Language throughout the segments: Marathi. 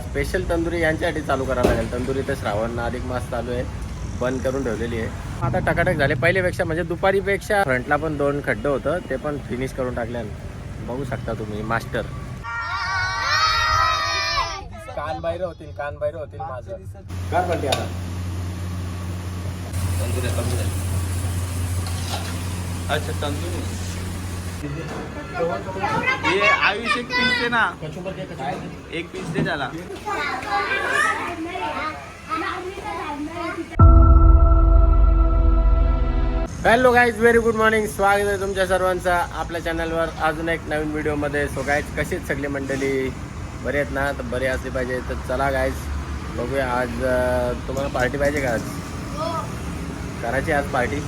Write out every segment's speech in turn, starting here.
स्पेशल तंदुरी यांच्यासाठी चालू करावं लागेल. तंदुरी तर श्रावण अधिक मास चालू आहे. बंद करून ठेवलेली आहे. आता टकाटक झाले. पहिल्यापेक्षा म्हणजे दुपारीपेक्षा फ्रंटला पण दोन खड्डं होतं. ते पण फिनिश करून टाकल्यान बघू शकता तुम्ही मास्टर कान बाहेर होतील कान बाहेर होतील माझं. काय म्हणते आता. तंदुरी अच्छा तंदुरी ये आयुष एक पीस दे ना. एक पीस दे त्याला. Hello guys very good morning स्वागत आहे तुमच्या सर्वांचं आपल्या चॅनलवर अजून एक नवीन व्हिडिओमध्ये सो गाईज कशीच सगळी मंडळी? बरे आहेत ना? तर बरे असली पाहिजे. तर चला गाईज बघूया आज तुम्हाला पार्टी पाहिजे का आज? करायची आज पार्टी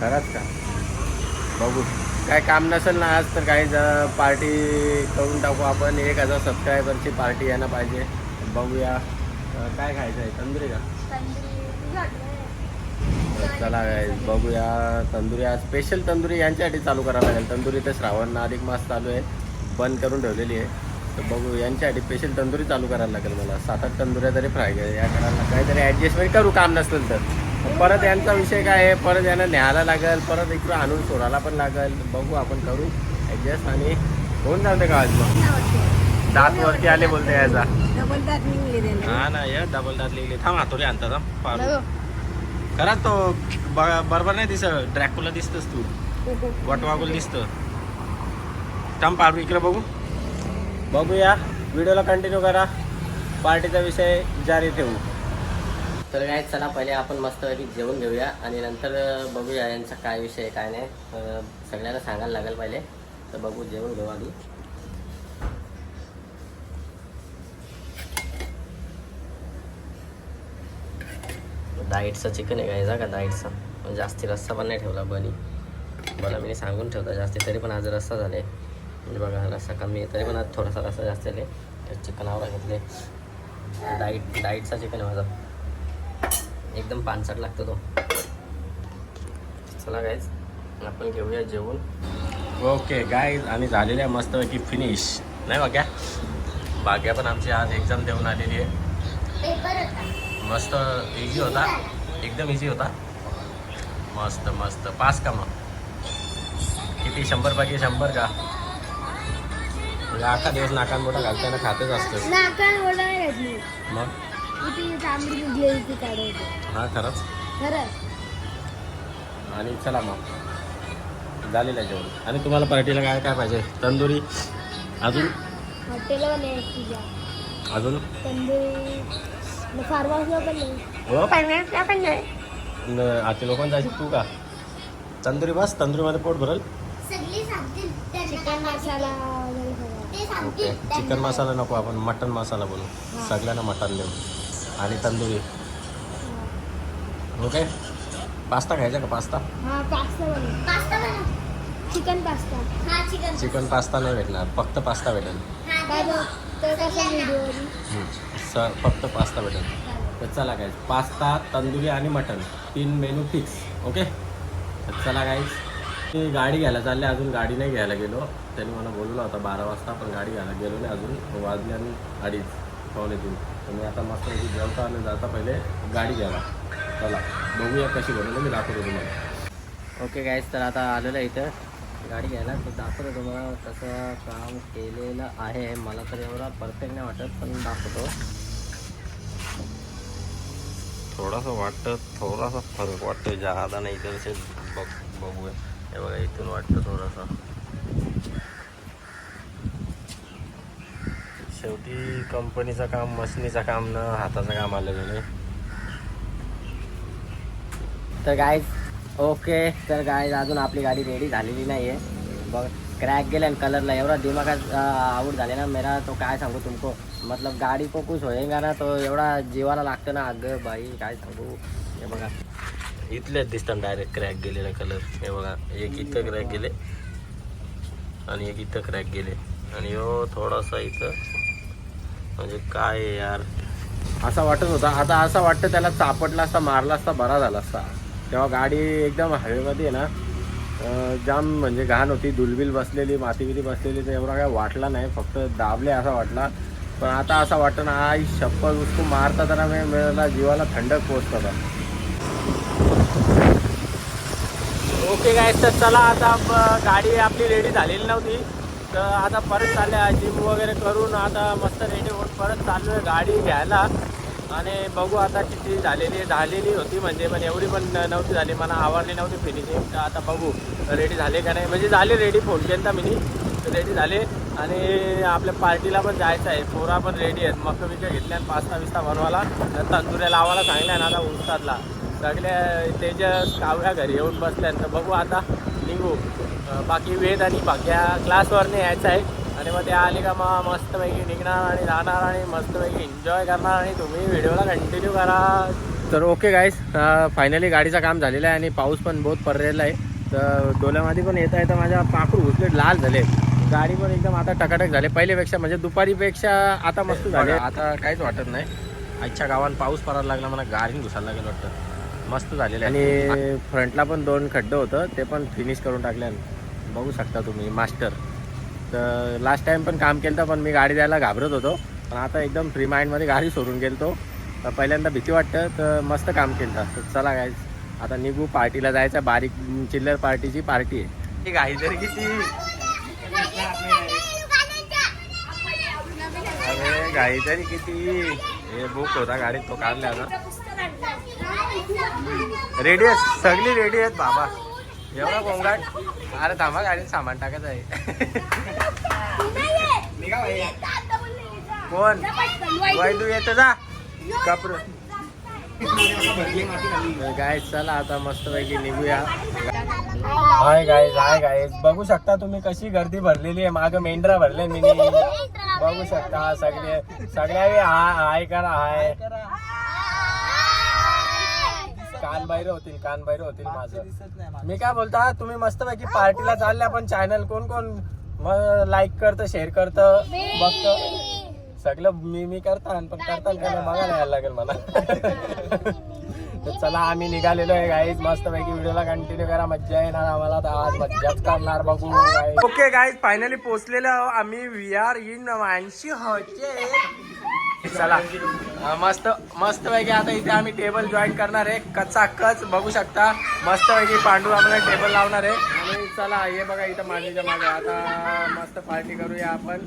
खरंच का? बघू. काय काम नसेल ना आज तर काही पार्टी करून टाकू आपण. एक हजार सबस्क्रायबरची पार्टी यायला पाहिजे. बघूया. काय खायचं आहे? तंदुरी का? चला काय बघूया. तंदुरी आज स्पेशल तंदुरी यांच्यासाठी चालू करावं लागेल. तंदुरी तर श्रावण अधिक मास चालू आहे. बंद करून ठेवलेली आहे. तर बघू यांच्यासाठी स्पेशल तंदुरी चालू करायला लागेल मला. सात आठ तंदुऱ्या तरी फ्राय या करायला काहीतरी ॲडजस्टमेंट करू काम नसेल तर. परत यांचा विषय काय आहे? परत यांना न्यायला लागेल परत इकडं आणून सोडायला पण लागेल. बघू आपण करू. ॲडजस्ट आणि होऊन जाते का आज मग दात वरती आले बोलते याचा हा ना या डबल दात लिहिले. थांब हातोरी आणता थांब पारू खरंच तो. बरोबर नाही दिसत. ड्रॅकुला दिसतस तू. वटवागुल दिसतं. थांब पारू इकडे बघू. बघूया. व्हिडिओला कंटिन्यू करा. पार्टीचा विषय जारी ठेवू. तर काय चला पहिले आपण मस्तपैकी जेवून घेऊया आणि नंतर बघूया यांचा काय विषय आहे, काय नाही. सगळ्यांना सांगायला लागेल पहिले. तर बघू जेवून घेऊ आधी. डाईटचं चिकन आहे गायचा का डाएटचा? पण जास्ती रस्सा पण नाही ठेवला बनी. मला मी सांगून ठेवता जास्ती तरी पण आज रस्सा झाले. म्हणजे बघा रस्सा कमी आहे तरी पण आज थोडासा रस्सा जास्त झाले. चिकन आवडा घेतले. डाईट डाईटचा चिकन आहे माझा. एकदम पानसट लागतो तो. चला गाईज आपण घेऊया जेवून ओके गाईज आणि झालेलं आहे मस्तपैकी फिनिश नाही बाग्या बाग्या पण आमची आज एक्झाम देऊन आलेली आहे. मस्त इझी होता. एकदम इझी होता. मस्त मस्त. पास का मग किती? शंभर पैकी शंभर का? म्हणजे अख्खा दिवस नाकान मोठा घालताना खातच असतं मग? किती चांगली निघली ती काढायची हा खरंच? खरं. आणि चला मग. झालेलं आहे जेवण. आणि तुम्हाला पार्टीला काय काय पाहिजे? तंदुरी? अजून? तुझ्या अजून? तंदुरी. फार्मासला पण नाही. हो? पाहिजे न आते लोकांना जायची तू का? तंदुरी बस तंदुरीमध्ये पोट भरल. सगळी सांगतील. चिकन मसाला वगैरे सगळं. ओके. चिकन मसाला नको आपण मटन मसाला बनवू. सगळ्यांना मटन देऊ. आणि तंदुरी. ओके? पास्ता खायचा का पास्ता? हा पास्ता बनव. पास्ता बनव. Chicken pasta. हा चिकन चिकन पास्ता नाही भेटणार फक्त पास्ता भेटेल. काय तो तर कसं व्हिडिओ हम्म. स फक्त पास्ता भेटेल. तर चला काय पास्ता तंदुरी आणि मटन तीन मेनू फिक्स ओके? तर चला गाईज मी गाडी घ्यायला चालले अजून गाडी नाही घ्यायला गेलो. त्यांनी मला बोलवलं होता बारा वाजता पण गाडी घ्यायला गेलो नाही अजून वाजले आणि अडीच पावणे तीन तर मी आता मस्त जेवता आणि जाता पहिले गाडी घ्यायला. चला बघूया कशी बनवलं मी दाखवतो तुम्हाला. ओके गाईज तर आता आलेलं आहे इथं. गाडी घ्यायला तर दाखवतो तुम्हाला कसं काम केलेलं आहे. मला तर एवढा परफेक्ट नाही वाटत पण दाखवतो. थोडासा वाटतं थोडासा फरक वाटतो नाही तर असे बघ बघूया. हे बघा इथून वाटतं थोडासा. शेवटी कंपनीचं काम मशनीचं काम न हाताचं काम आलेलं नाही. तर गाईज ओके तर गाईज अजून आपली गाडी रेडी झालेली नाही आहे बघ क्रॅक गेले आणि कलरला एवढा दिमागात आउट झाले ना मेरा तो काय सांगू तुमको? मतलब गाडी को कुछ होएगा ना तो एवढा जीवाला लागतं ना. अगं बाई काय सांगू? हे बघा. इथलेच दिसतात डायरेक्ट क्रॅक गेलेला कलर हे बघा एक इथं क्रॅक गेले आणि एक इथं क्रॅक गेले. आणि हो थोडासा इथं. म्हणजे काय यार? असा वाटत होता. आता असं वाटतं त्याला चापटला असता मारला असता बरा झाला असता. तेव्हा गाडी एकदम हवेमध्ये आहे ना जाम म्हणजे घाण होती. दुलबिल बसलेली माती बिती बसलेली तर एवढा काय वाटला नाही. फक्त दाबले असा वाटला. पण आता असं वाटतं ना आई शप्पल उसको मारता तर मी मेला जीवाला थंडक पोचतं होता ओके काय तर चला आता गाडी आपली रेडी झालेली नव्हती. तर आता परत चालल्या जिम वगैरे करून आता मस्त रेडी होऊन परत चाललो आहे गाडी घ्यायला. आणि बघू आता किती झालेली झालेली होती म्हणजे पण एवढी पण नव्हती झाली मला आवडली नव्हती फिनिशिंग तर आता बघू रेडी झाले का नाही. म्हणजे झाले रेडी फोन केला मी रेडी झाले. आणि आपल्या पार्टीला पण जायचं आहे. पोरा पण रेडी आहेत. मग विकत घेतल्या पाचता पास्ता भरवाला बनवायला. तंदुऱ्या लावायला सांगल्या ना आता उस्तादला. सगळ्या त्याच्या काव्या घरी येऊन बसल्यानंतर बघू आता निघू. बाकी वेद आणि बाक्या क्लासवरने यायचं आहे. आणि मग ते आले का मग मस्तपैकी निघणार आणि राहणार आणि मस्तपैकी एन्जॉय करणार आणि तुम्ही व्हिडिओला कंटिन्यू करा. तर ओके गाईस फायनली गाडीचं काम झालेलं आहे आणि पाऊस पण बहुत पडलेला आहे. तर डोल्यामध्ये पण येता येता माझ्या पाखरू घुसले लाल झाले. गाडी पण एकदम आता टकाटक झाले. पहिल्यापेक्षा म्हणजे दुपारीपेक्षा आता मस्त झाले. आता काहीच वाटत नाही. आजच्या गावात पाऊस पडायला लागला मला गाडी घुसायला लागेल वाटतं. मस्त झालेलं आहे. आणि फ्रंटला पण दोन खड्डं होतं ते पण फिनिश करून टाकले बघू शकता तुम्ही मास्टर. तर लास्ट टाइम पण काम केलं पण मी गाडी द्यायला घाबरत होतो. पण आता एकदम फ्री माइंडमध्ये गाडी सोडून गेलतो. तर पहिल्यांदा भीती वाटतं तर मस्त काम केलं तर चला काय आता निघू पार्टीला जायचं. बारीक चिल्लर पार्टीची पार्टी आहे. गाडी तरी किती? अरे गाडी तरी किती? हे बुक होता गाडीत तो काढला आता रेडी आहेत सगळी रेडी आहेत बाबा. एवढा गोंगाट. अरे थांबा गाडीत सामान टाकायचं आहे. कोण? वैदू येत जा. कपर गाय चला आता मस्त पैकी निघूया. हाय गाईज हाय गाय बघू शकता तुम्ही कशी गर्दी भरलेली आहे. माग मेंढरा भरले मी बघू शकता सगळे. सगळ्या हाय करा हाय कान बाहेर होतील कान बाहेर होतील माझं मी काय बोलता तुम्ही मस्त पैकी पार्टीला चालल्या पण चॅनल कोण कोण मग लाईक करतं शेअर करतं बघतं. सगळं मी मी करता पण करताल का नाही. बघायला यायला लागेल मला. तर चला आम्ही निघालेलो आहे गाईज मस्त पैकी व्हिडिओला कंटिन्यू करा. मज्जा येणार आम्हाला तर आज. मज्जाच करणार बघू ओके गाईज फायनली पोहोचलेलो आम्ही वी आर इन मानशी होते चला. मस्त मस्त पैकी आता इथे आम्ही टेबल जॉईन करणार आहे. कच्चा कच बघू शकता. मस्त पैकी पांडू आम्हाला टेबल लावणार आहे. आणि चला हे बघा इथं मांडीच्या मागे. आता मस्त पार्टी करूया आपण.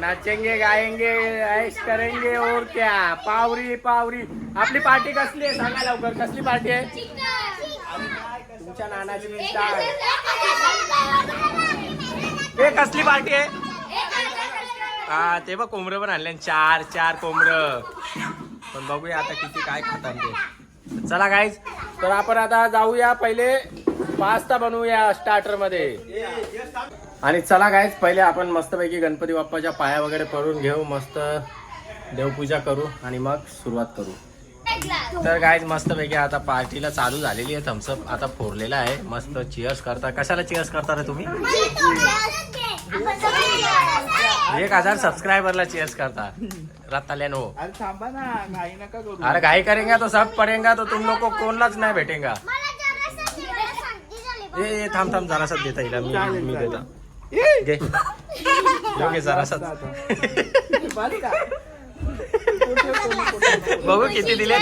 नाचेंगे गायेंगे ऐश करेंगे और क्या पावरी पावरी. आपली पार्टी कसली आहे? सांगा लवकर. कसली पार्टी आहे? तुमच्या नानाची आहे. हे कसली पार्टी आहे? हा ते बघ कोंबडं पण आणले. चार चार कोंबडं पण बघूया आता किती काय खातात ते. चला गाईज तर आपण आता जाऊया पहिले पास्ता बनवूया स्टार्टरमध्ये. आणि चला गाईज पहिले आपण मस्तपैकी गणपती बाप्पाच्या पाया वगैरे पडून घेऊ. मस्त देवपूजा करू आणि मग सुरुवात करू. तर गाईज मस्तपैकी आता पार्टीला चालू झालेली आहे. थम्सअप आता फोरलेला आहे. मस्त चिअर्स करता. कशाला चिअर्स करता रे तुम्ही? एक हजार सबस्क्राइबरला चेयर्स करता. रत्ताल्यानो अरे थांबा ना घाई नका करू. अरे घाई करेंगे तो सब पडेगा तो तुम लोग को कोणलाच नाही भेटेगा. ए ए, थांब थांब जरासा देता येईल मी मी देता. घे. घे जरासा बस का? बघू किती दिले.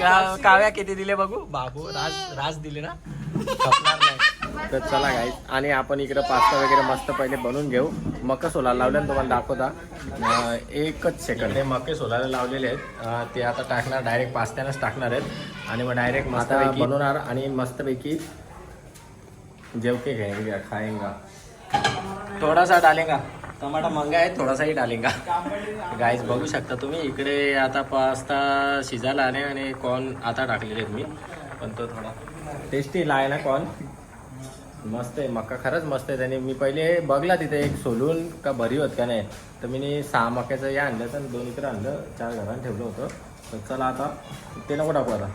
का- काव्या किती दिले बघू? बाबू राज राज दिले ना? खपणार नाही. तर चला गाईज आणि आपण इकडे पास्ता वगैरे मस्त पहिले बनवून घेऊ. मका सोलायला लावल्यानं तुम्हाला दाखवता. एकच सेकंड हे मके सोलायला लावलेले आहेत. ते आता टाकणार डायरेक्ट पास्त्यानंच टाकणार आहेत. आणि मग डायरेक्ट आता बनवणार आणि मस्तपैकी जेवके घेंगे खाएंगा थोड़ा सा डालेंगा. टमाटा महंगा आहे थोडासा ही डालेंगा. गाईज बघू शकता तुम्ही इकडे आता पास्ता शिजायला आले आणि कॉर्न आता टाकलेले आहेत मी. पण तो थोडा टेस्टी आहे ना कॉर्न मस्त आहे मका खरंच मस्त आहे. त्याने मी पहिले बघला तिथे एक सोलून का भरी होत का नाही. तर मी सहा मक्याचं या आणलं तर दोन इकडे आणलं चार घरात ठेवलं होतं. तर चला आता ते नको टाकू आता.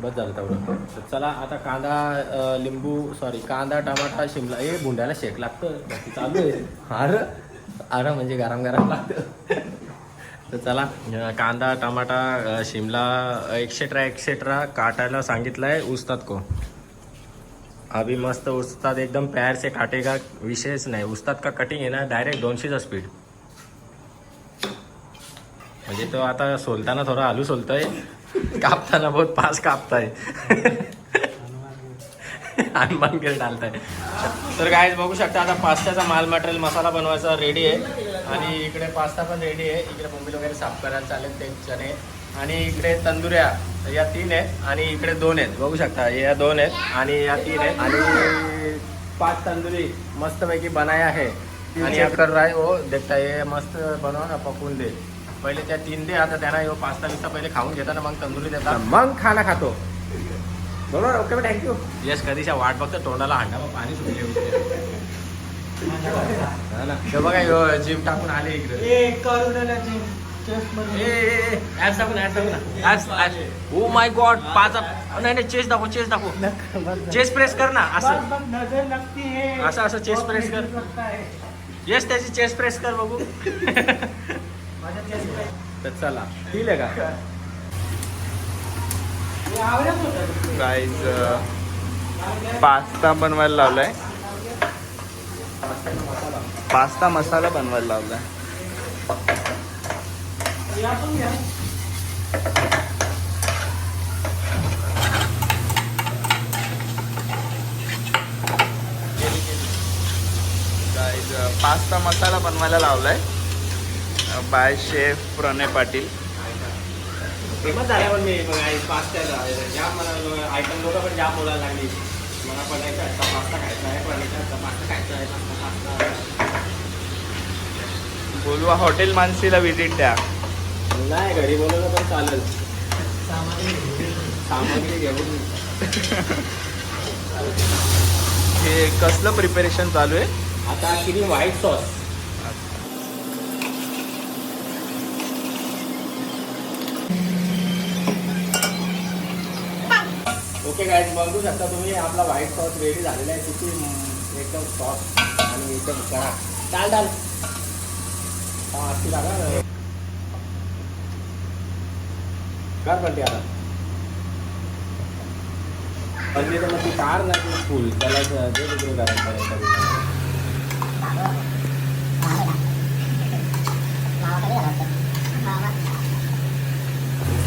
बस झालं तेवढं. तर चला आता कांदा लिंबू सॉरी कांदा टमाटा शिमला हे भुंड्याला शेक लागतं. बाकी चालू आहे. अरे अरे म्हणजे गरम गरम लागतं. तर चला कांदा टमाटा शिमला एक्सेट्रा एक्सेट्रा काटायला सांगितलं आहे उस्तात को. अभी मस्त उस्ताद एकदम पैर से काटेगा विशेष नाही उस्ताद का कटिंग आहे ना डायरेक्ट दोनशेचा स्पीड म्हणजे तो आता सोलताना थोडा आलू सोलतोय कापताना बहुत पास कापताय. हनुमान गिर डालताय. तर काय बघू शकता आता पास्ताचा माल मटेरियल मसाला बनवायचा रेडी आहे. आणि इकडे पास्ता पण रेडी आहे. इकडे बोंबील वगैरे साफ करायला चालेल ते चणे आणि इकडे तंदुऱ्या. या तीन आहेत आणि इकडे दोन आहेत. बघू शकता या दोन आहेत आणि या तीन आहेत. आणि पाच तंदुरी मस्तपैकी बनाया आहे. आणि या कर रहा है वो देखता है मस्त बनवा ना पकवून दे. पहिले त्या तीन दे आता त्यांना यो पास्ता बिस्ता पहिले खाऊन घेताना मग तंदुरी देतात मग खाना खातो. बरोबर ओके थँक्यू यस कधीच्या वाट बघतो तोंडाला हांडा मग पाणी सुटले होते. हा ना. हे बघा जिम टाकून आले इकडे. ओ माय गॉड पाच नाही नाही चेस दाखव चेस दाखव. चेस प्रेस कर ना असं. असं असं चेस प्रेस कर. येस त्याची चेस प्रेस कर बघू. तर चला ठीक आहे का? गाईज पास्ता बनवायला लावलाय. पास्ता मसाला बनवायला लावलाय. पास्ता मसाला बनवायला लावलाय. By chef Pranay Patil famous झाल्या पण मी पास्त्याला जाम मला आयटम लोक पण जाम बोलायला लागली मला पडायचं आहे पास्ता खायचा आहे पास्ता खायचा आहे पास्ता बोलवा हॉटेल मानसीला व्हिजिट द्या. नाही घरी बोलवलं पण चालेल. सामग्री घेऊन हे कसलं प्रिपरेशन चालू आहे? आता किती व्हाईट सॉस ओके गाईज बघू शकता तुम्ही आपला व्हाईट सॉस रेडी झालेला आहे. किती एकदम सॉस आणि एकदम करा डाल डाल हा अशी लागा ना. कार पण आता पल्ली तर मग ती कार नाही फुल त्याला जे दे तिकडे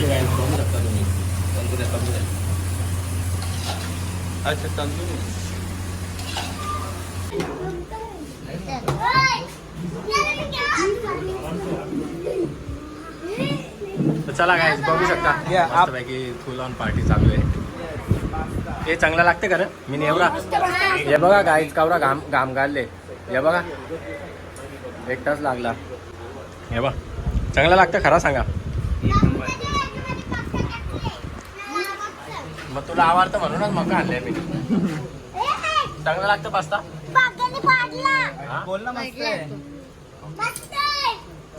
करायचं बघू शकता तुम्ही? तंदुऱ्या तंदुऱ्या अच्छा तंदूर तर चला काय बघू शकता. मस्तपैकी फुल ऑन पार्टी चालू आहे. हे चांगलं लागते का रे? मी एवढा हे बघा गाईच कावरा घाम घाम घालले हे बघा. एक तास लागला. हे बघ. चांगलं लागतं खरा सांगा. मग तुला आवडतं म्हणूनच मका आणले मी. चांगलं लागतं पास्ता? बोल ना मस्त. आहे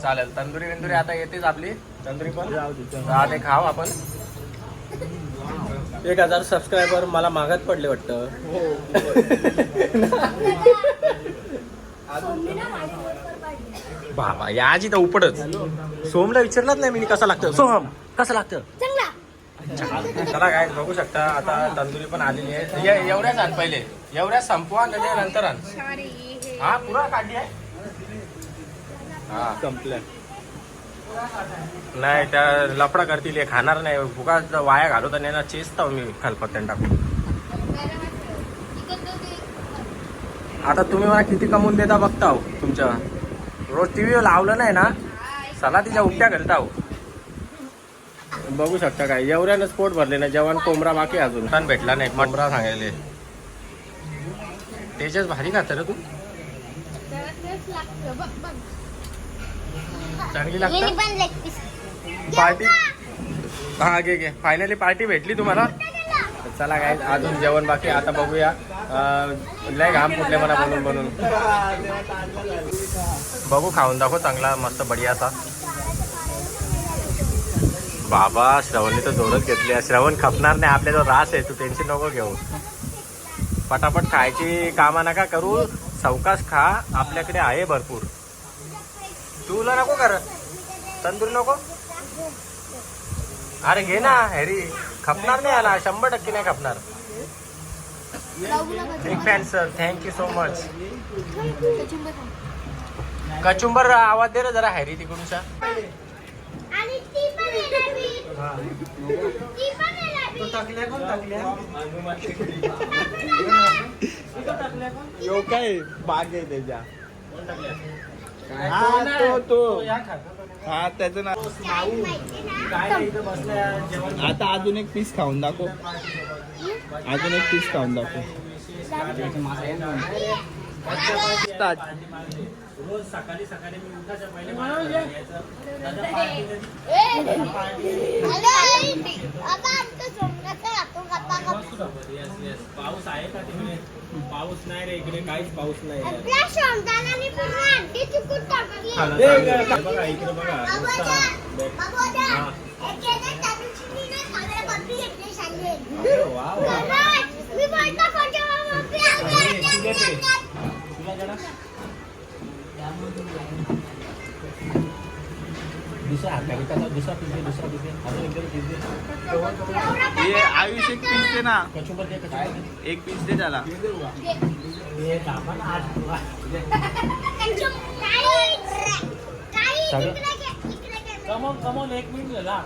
चालेल. तंदुरी विंदुरी आता येतेच आपली. तंदुरी पण? आता ते खाव आपण. एक हजार सबस्क्रायबर मला मागत पडले वाटतं. बाबा या आजी तर उपडच सोमला विचारलंच नाही मी कसं लागतं. सोहम कसं लागतं? चला. काय बघू शकता. आता तंदुरी पण आलेली आहे. एवढ्याच आण पहिले. एवढ्याच संपवा नंतर नंतर आण. हा. पुरा काढली आहे? हा संपलं. नाही त्या लफडा करतील हे खाणार नाही. फुका वाया घालवता नाही ना चेचता मी खलपत्त्यान टाकून. आता तुम्ही मला किती कमवून देता बघता हो तुमच्या? रोज टी व्ही लावलं नाही ना? चला तिच्या उलट्या घालता हो. बघू शकता काय. एवढ्यानं स्पोर्ट भरले ना जेवण कोंबरा बाकी अजून. पण भेटला नाही. कोंबरा सांगायले. त्याच्याच भारी खात रे तू? चांगली पार्टी? हा घे घे. फायनली पार्टी भेटली तुम्हाला. चला काय अजून जेवण बाकी. आता बघूया. लय घाम फुटले मला बनून बनून. बघू खाऊन दाखव चांगला मस्त बढिया असा बाबा श्रवणने तर जोरच घेतली श्रवण खपणार नाही. आपल्या जो रास आहे. तू टेन्शन नको घेऊ. पटापट खायची कामा नका करू. सावकाश खा. आपल्याकडे आहे भरपूर. तुला नको कर. तंदूरी नको. अरे घे ना हॅरी खपणार नाही आला शंभर टक्के नाही खपणार. Big fan sir thank you so much कचुंबर आवाज दे रे जरा हॅरी तिकडूनचा. यो काय बाग आहे त्याच्या? हा तो तो हा त्याचं नाव काय माहिती ना? आता अजून एक पीस खाऊन दाखव. अजून एक पीस खाऊन दाखव. स्टार्ट ए, हॅलो, आई. बाबा, आमचं सोंगाचं राहतो गप्पा गप्पा. पाऊस आहे का तिकडे पाऊस नाही रे इकडे काहीच पाऊस नाही बघा इकडे बघा दुसरा हात दुसरा पीस दे दुसरा पीस दे अजून एकदम पीस दे हे आयुष एक पीस दे ना. कचुंबर दे कचुंबर एक पीस दे त्याला. दाबा ना आज. कमोन कमोन एक मिनिट झाला.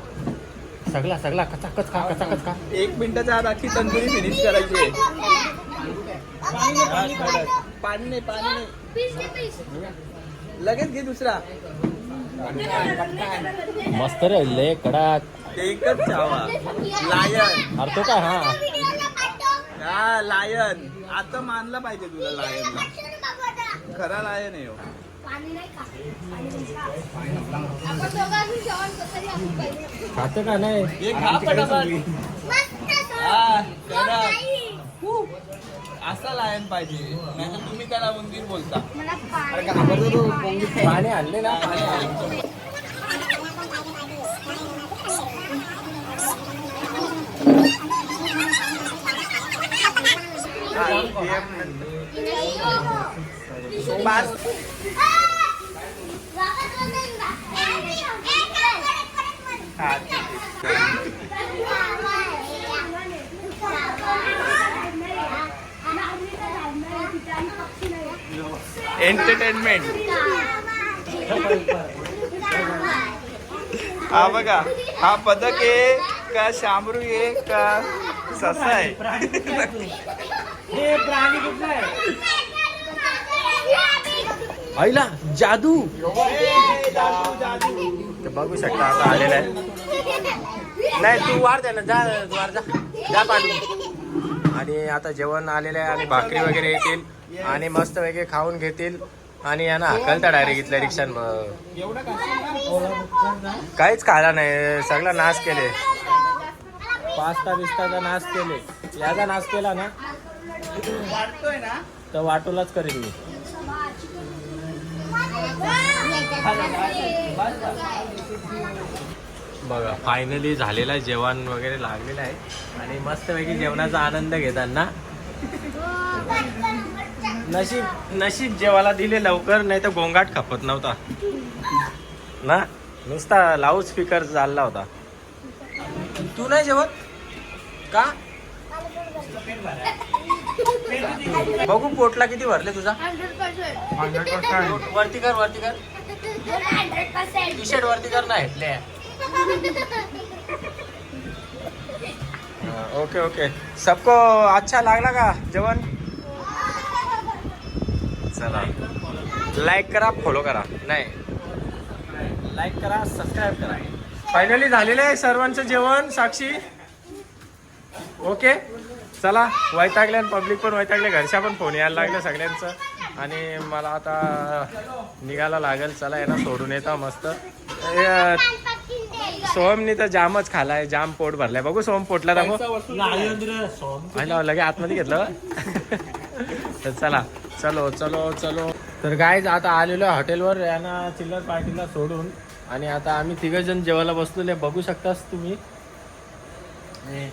सगळा सगळा कचाकच खा कचाकच खा. एक मिनिटाच्या आत अख्खी तंदुरी फिनिश करायची आहे. पाणी नाही पाणी पीस. लगेच घे दुसरा. मस्त रे लय कडक एकच चावा लायन अरे तो काय हा. हा लायन आता मानलं पाहिजे तुला लायनला बाबूदा. खरा लायन आहे हो. का? का? खातं का नाही हे खा पटापट. हा, कडक. असा लायन पाहिजे नाही तर तुम्ही त्याला उंदीर बोलता. पाणी आणले ना पाणी आणले पाच हा ठीक आहे एंटरटेनमेंट हा बघा हा पदक आहे का शामरू आहे का ससा आहे? आईला जादू. बघू शकता आता आलेला आहे. नाही तू वार द्या ना जा वार जा जा पाणी आणि आता जेवण आलेलं आहे आणि भाकरी वगैरे येतील आणि मस्त वगैरे खाऊन घेतील. आणि यांना हकलता डायरेक्ट इथल्या रिक्षान काहीच खायला नाही सगळा नाश केले. पाच पास्ता बिस्ताचा नाश केले. याचा नाश केला ना वाटतोय ना तर वाटूलाच करेन मी. बघा फायनली झालेला जेवण वगैरे लागलेलं आहे. आणि मस्तपैकी जेवणाचा आनंद घेताना नशीब नशीब जेवायला दिले लवकर नाही तर गोंगाट खपत नव्हता. ना? नुसता लाऊड स्पीकर चालला होता. तू नाही जेवत? का? बघू पोटला किती भरले तुझा. वरती कर वरती कर. टी शर्ट वरती कर ना हेटले ओके ओके। सबको अच्छा लागला का जेवण चला। लाईक करा फॉलो करा। नाही। लाईक करा सबस्क्राईब करा. फायनली झालेलं आहे सर्वांचं जेवण साक्षी. ओके? चला वैतागले आणि पब्लिक पण वैतागले. घरच्या पण फोन यायला लागले सगळ्यांचं. आणि मला आता निघायला लागेल. चला यांना सोडून येता मस्त. ए, सोहमनी तर जामच खालाय जाम पोट भरलाय. बघू सोहम पोटला दाखव. लगे आतमध्ये घेतलं. तर चला चलो चलो चलो. तर गायज आता आलेलो आहे हॉटेलवर यांना चिल्लर पार्टीला सोडून. आणि आता आम्ही तिघ जण जेवायला बसलेले बघू शकतास तुम्ही.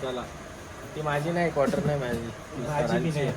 चला. ती माझी नाही क्वार्टर नाही माझी.